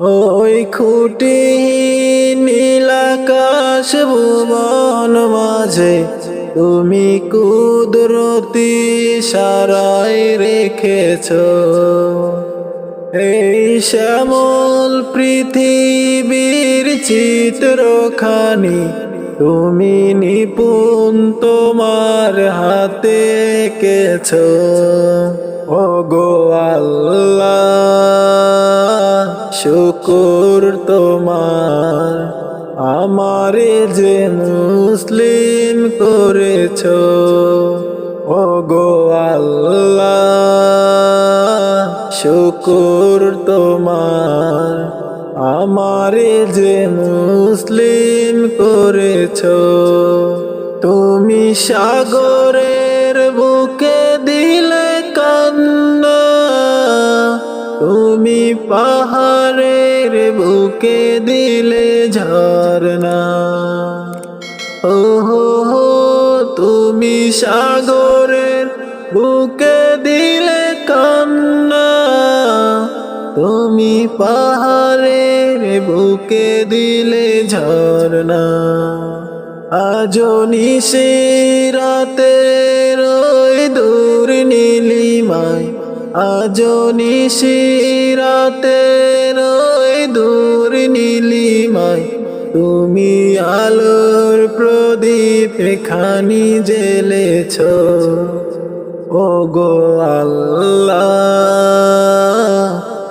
ওই খুঁটি নীলাকাশ ভুবন মাঝে তুমি কুদরতি সারাই রেখেছ। এই শ্যামল পৃথিবীর চিত্রখানি তুমি নিপুণ তোমার হাতে কেছ ও গো আল্লাহ, শুকুর তোমার। আমারে যে মুসলিম করেছ। ও গো আল্লাহ, শুকুর তোমার। আমারে যে মুসলিম করেছ, তুমি সাগরের বুকে দিলে কান্না, তুমি পাহাড়ের বুকে দিলে ঝরনা ও হো, তুমি সাগরের বুকে দিলে কান্না, তুমি পাহাড়ের বুকে দিলে ঝরনা আজো নিশে রাতে রই দূর নীলিমায় আজো নিশে রাতে রই দূর নীলিমায় তুমি আলোর প্রদীপ খানি জেলেছ ও গো আল্লাহ,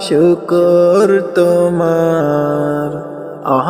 শুকর তোমার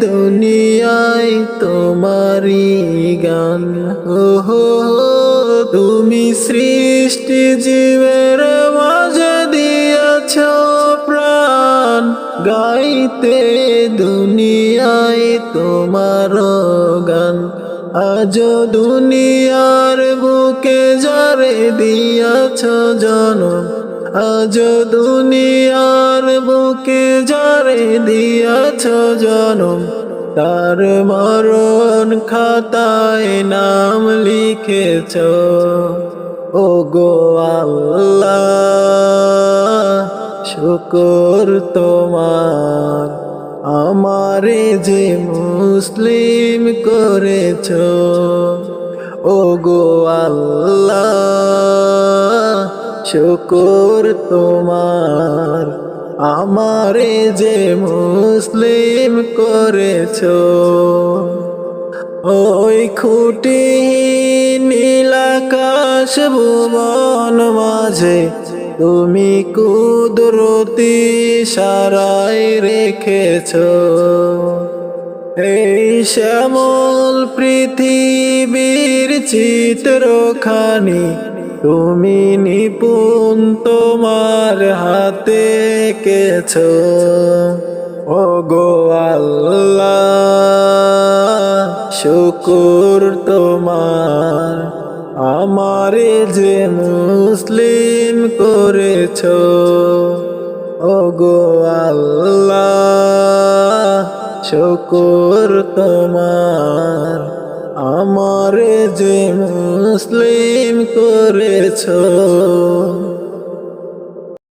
দুনিয়ায় তোমারি গান। হো তুমি সৃষ্টি জীবের মাঝ দিয়াছ প্রাণ। গাইতে দুনিয়ায় তোমার গান। আজ দুনিয়ার বুকে যারে দিয়াছ জনম। আজ দুনিয়ার বুকে যারে দিয়াছ জনম। তার মরণ খাতায় নাম লিখেছ। ও গো আল্লাহ, শুকর তোমার। আমারে যে মুসলিম করেছ। ও গো আল্লাহ শুকর তোমার। আমারে যে মুসলিম করেছ, ওই খুঁটি নীলাকাশ ভুবন মাঝে তুমি কুদরতি সারাই রেখেছ। এই শ্যামল পৃথিবীর চিত্রখানি তুমি নিপুণ তোমার হাতে কেছ ও গো আল্লাহ, শুকুর তোমার। আমারে যে মুসলিম করেছ ও গো আল্লাহ, শুকুর তোমার। আমারে যে মুসলিম করেছ